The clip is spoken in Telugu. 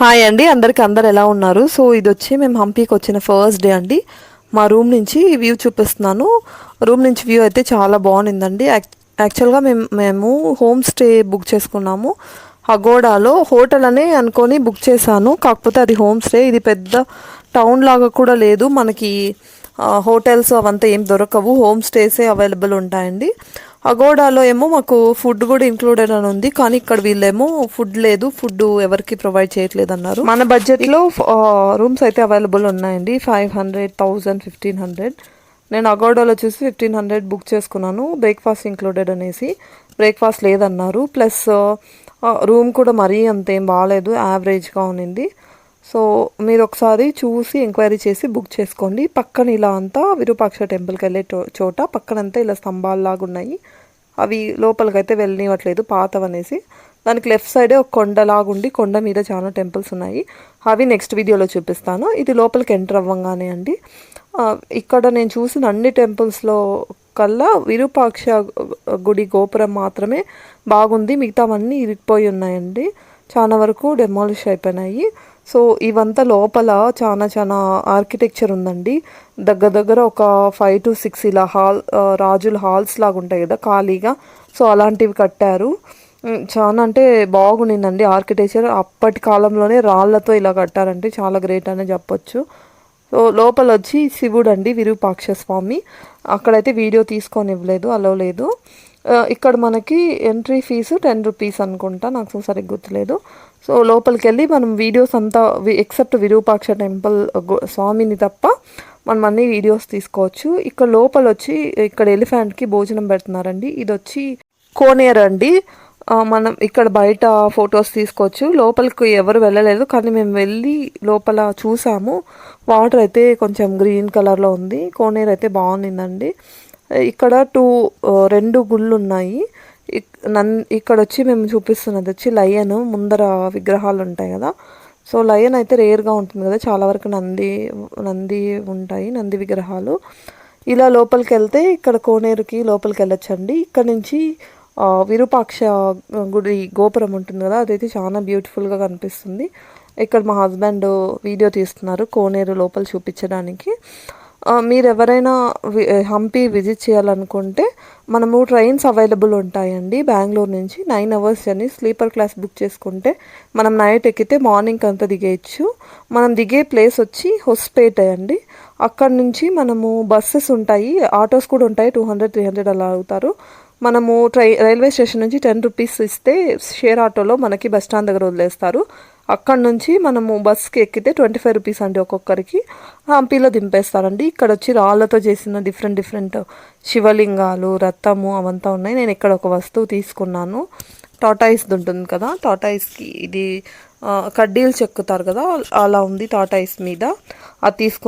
హాయ్ అండి అందరికి అందరు ఎలా ఉన్నారు? సో ఇది వచ్చి మేము హంపీకి వచ్చిన ఫస్ట్ డే అండి. మా రూమ్ నుంచి వ్యూ చూపిస్తున్నాను. రూమ్ నుంచి వ్యూ అయితే చాలా బాగుందండి యాక్- యాక్చువల్గా మేము మేము హోమ్ స్టే బుక్ చేసుకున్నాము. హగోడాలో హోటల్ అనే అనుకొని బుక్ చేశాను. కాకపోతే అది హోమ్ స్టే. ఇది పెద్ద టౌన్ లాగా కూడా లేదు. మనకి హోటల్స్ అవంతా ఏం దొరకవు. హోమ్ స్టేసే అవైలబుల్ ఉంటాయండి. అగోడాలో ఏమో మాకు ఫుడ్ కూడా ఇంక్లూడెడ్ అని ఉంది. కానీ ఇక్కడ వీళ్ళేమో ఫుడ్ లేదు ఫుడ్ ఎవరికి ప్రొవైడ్ చేయట్లేదు అన్నారు మన బడ్జెట్లో రూమ్స్ అయితే అవైలబుల్ ఉన్నాయండి. Five hundred thousand fifteen hundred నేను అగోడాలో చూసి ఫిఫ్టీన్ హండ్రెడ్ బుక్ చేసుకున్నాను. బ్రేక్ఫాస్ట్ ఇంక్లూడెడ్ అనేసి. బ్రేక్ఫాస్ట్ లేదన్నారు. ప్లస్ రూమ్ కూడా మరీ అంతేం బాగాలేదు యావరేజ్గా ఉన్నింది. సో మీరు ఒకసారి చూసి ఎంక్వైరీ చేసి బుక్ చేసుకోండి. పక్కన ఇలా అంతా విరూపాక్ష టెంపుల్కి వెళ్ళే చోట పక్కనంతా ఇలా స్తంభాల్లాగా ఉన్నాయి అవి లోపలికైతే వెళ్ళనివ్వట్లేదు పాతవనేసి. దానికి లెఫ్ట్ సైడే ఒక కొండలాగుండి కొండ మీద చాలా టెంపుల్స్ ఉన్నాయి. అవి నెక్స్ట్ వీడియోలో చూపిస్తాను. ఇది లోపలికి ఎంటర్ అవ్వగానే అండి. ఇక్కడ నేను చూసిన అన్ని టెంపుల్స్లో కల్లా విరూపాక్ష గుడి గోపురం మాత్రమే బాగుంది. మిగతావన్నీ ఇరిగిపోయి ఉన్నాయండి. చాలా వరకు డెమాలిష్ అయిపోయినాయి. సో ఇవంతా లోపల చాలా చాలా ఆర్కిటెక్చర్ ఉందండి. దగ్గర దగ్గర ఒక ఫైవ్ టు సిక్స్ ఇలా హాల్ రాజుల హాల్స్ లాగా ఉంటాయి కదా ఖాళీగా. సో అలాంటివి కట్టారు. చాలా అంటే బాగుండిందండి ఆర్కిటెక్చర్ అప్పటి కాలంలోనే రాళ్ళతో ఇలా కట్టారంటే చాలా గ్రేట్ అనే చెప్పొచ్చు. సో లోపల వచ్చి శివుడు అండి విరూపాక్ష స్వామి అక్కడైతే వీడియో తీసుకొని ఇవ్వలేదు అలో లేదు. ఇక్కడ మనకి ఎంట్రీ ఫీజు టెన్ రూపీస్ అనుకుంటా నాకు సరిగ్గా గుర్తులేదు. సో లోపలికి వెళ్ళి మనం వీడియోస్ అంతా ఎక్సెప్ట్ విరూపాక్ష టెంపుల్ uh, స్వామిని తప్ప మనం అన్ని వీడియోస్ తీసుకోవచ్చు. ఇక్కడ లోపల వచ్చి ఇక్కడ ఎలిఫెంట్కి భోజనం పెడుతున్నారండి. ఇది వచ్చి కోనేరు అండి. మనం ఇక్కడ బయట ఫొటోస్ తీసుకోవచ్చు. లోపలికి ఎవరు వెళ్ళలేదు కానీ మేము వెళ్ళి లోపల చూసాము. వాటర్ అయితే కొంచెం గ్రీన్ కలర్లో ఉంది. కోనేరు అయితే బాగుందండి ఇక్కడ టూ uh, రెండు గుళ్ళు ఉన్నాయి ఇక్కడ వచ్చి మేము చూపిస్తున్నది వచ్చి లయన్ ముందర విగ్రహాలు ఉంటాయి కదా. సో లయన్ అయితే రేర్గా ఉంటుంది కదా. చాలా వరకు నంది నంది ఉంటాయి నంది విగ్రహాలు. ఇలా లోపలికి వెళ్తే ఇక్కడ కోనేరుకి లోపలికి వెళ్ళొచ్చండి ఇక్కడ నుంచి విరూపాక్ష గుడి గోపురం ఉంటుంది కదా. అదైతే చాలా బ్యూటిఫుల్గా కనిపిస్తుంది. ఇక్కడ మా హస్బెండ్ వీడియో తీస్తున్నారు కోనేరు లోపల చూపించడానికి. మీరు ఎవరైనా హంపి విజిట్ చేయాలనుకుంటే మనము ట్రైన్స్ అవైలబుల్ ఉంటాయండి బెంగళూరు నుంచి. నైన్ అవర్స్ అని స్లీపర్ క్లాస్ బుక్ చేసుకుంటే మనం నైట్ ఎక్కితే మార్నింగ్ అంతా దిగేయచ్చు. మనం దిగే ప్లేస్ వచ్చి హొస్పేట అండి. అక్కడ నుంచి మనము బస్సెస్ ఉంటాయి ఆటోస్ కూడా ఉంటాయి టూ హండ్రెడ్ త్రీ హండ్రెడ్ అలా అవుతారు. మనము ట్రై రైల్వే స్టేషన్ నుంచి టెన్ రూపీస్ ఇస్తే షేర్ ఆటోలో మనకి బస్ స్టాండ్ దగ్గర వదిలేస్తారు. అక్కడ నుంచి మనము బస్కి ఎక్కితే ట్వంటీ ఫైవ్ రూపీస్ అండి ఒక్కొక్కరికి. హంపీలో దింపేస్తారండి. ఇక్కడ వచ్చి రాళ్ళతో చేసిన డిఫరెంట్ డిఫరెంట్ శివలింగాలు రథము అవంతా ఉన్నాయి. నేను ఇక్కడ ఒక వస్తువు తీసుకున్నాను. టాటాయిస్ది ఉంటుంది కదా టాటాయిస్కి ఇది కడ్డీలు చెక్కుతారు కదా అలా ఉంది టాటాయిస్ మీద. అది తీసుకున్న